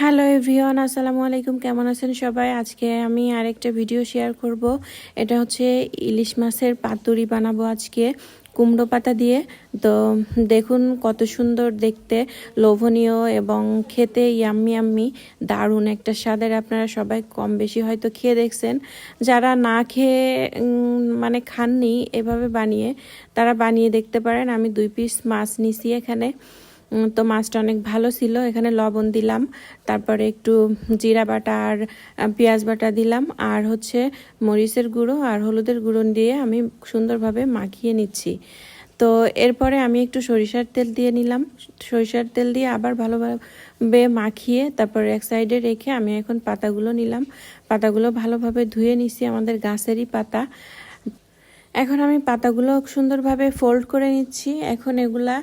Hello everyone, আসসালামু আলাইকুম। কেমন আছেন সবাই? আজকে আমি আরেকটা ভিডিও শেয়ার করব। এটা হচ্ছে ইলিশ মাছের পাতুরি বানাবো আজকে, কুমড়ো পাতা দিয়ে। তো দেখুন কত সুন্দর দেখতে, লোভনীয় এবং খেতে ইয়াম্মি আম্মি দারুণ একটা স্বাদের। আপনারা সবাই কম বেশি হয়তো খেয়ে দেখছেন। যারা না খেয়ে মানে খাননি এভাবে বানিয়ে, তারা বানিয়ে দেখতে পারেন। আমি দুই পিস মাছ নিছি এখানে। তো মাছটা অনেক ভালো ছিল। এখানে লবণ দিলাম, তারপরে একটু জিরা বাটা আর পেঁয়াজ বাটা দিলাম, আর হচ্ছে মরিচের গুঁড়ো আর হলুদের গুঁড়ো দিয়ে আমি সুন্দরভাবে মাখিয়ে নিচ্ছি। তো এরপরে আমি একটু সরিষার তেল দিয়ে নিলাম। সরিষার তেল দিয়ে আবার ভালোভাবে মাখিয়ে তারপরে এক সাইডে রেখে আমি এখন পাতাগুলো নিলাম। পাতাগুলো ভালোভাবে ধুয়ে নিছি, আমাদের গাছেরই পাতা। এখন আমি পাতাগুলো সুন্দরভাবে ফোল্ড করে নিচ্ছি। এখন এগুলা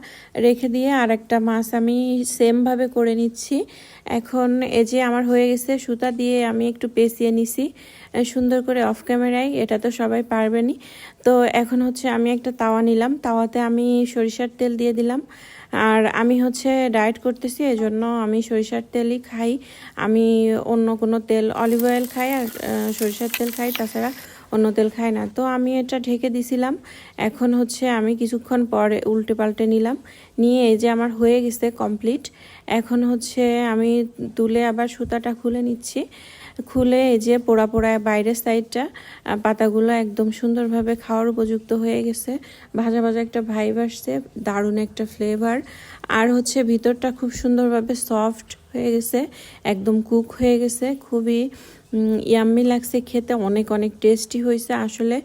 রেখে দিয়ে আর একটা মাছ আমি সেমভাবে করে নিচ্ছি। এখন এ যে আমার হয়ে গেছে সুতা দিয়ে আমি একটু পেঁচিয়ে নিছি, সুন্দর করে অফ ক্যামেরায় এটা তো সবাই পারবেনই। তো এখন হচ্ছে আমি একটা তাওয়া নিলাম, তাওয়াতে আমি সরিষার তেল দিয়ে দিলাম। আর আমি হচ্ছে ডায়েট করতেছি এই জন্য আমি সরিষার তেলই খাই। আমি অন্য কোনো তেল অলিভ অয়েল খাই আর সরিষার তেল খাই। তাছাড়া অন্য তেল খায় না। তো আমি এটা ঢেকে দিছিলাম। এখন হচ্ছে আমি কিছুক্ষণ পরে উল্টে পাল্টে নিলাম। নিয়ে এই যে আমার হয়ে গেছে কমপ্লিট এখন হচ্ছে আমি তুলে আবার সুতাটা খুলে নিচ্ছি। খুলে এই যে পোড়া পোড়া বাইরের সাইডটা পাতাগুলো একদম সুন্দরভাবে খাওয়ার উপযুক্ত হয়ে গেছে। ভাজা ভাজা একটা ভাইব আসছে, দারুণ একটা ফ্লেভার আর হচ্ছে ভিতরটা খুব সুন্দরভাবে সফট হয়ে গেছে, একদম কুক হয়ে গেছে। খুবই ইয়াম্মি লাগছে খেতে, অনেক অনেক টেস্টি হয়েছে। আসলে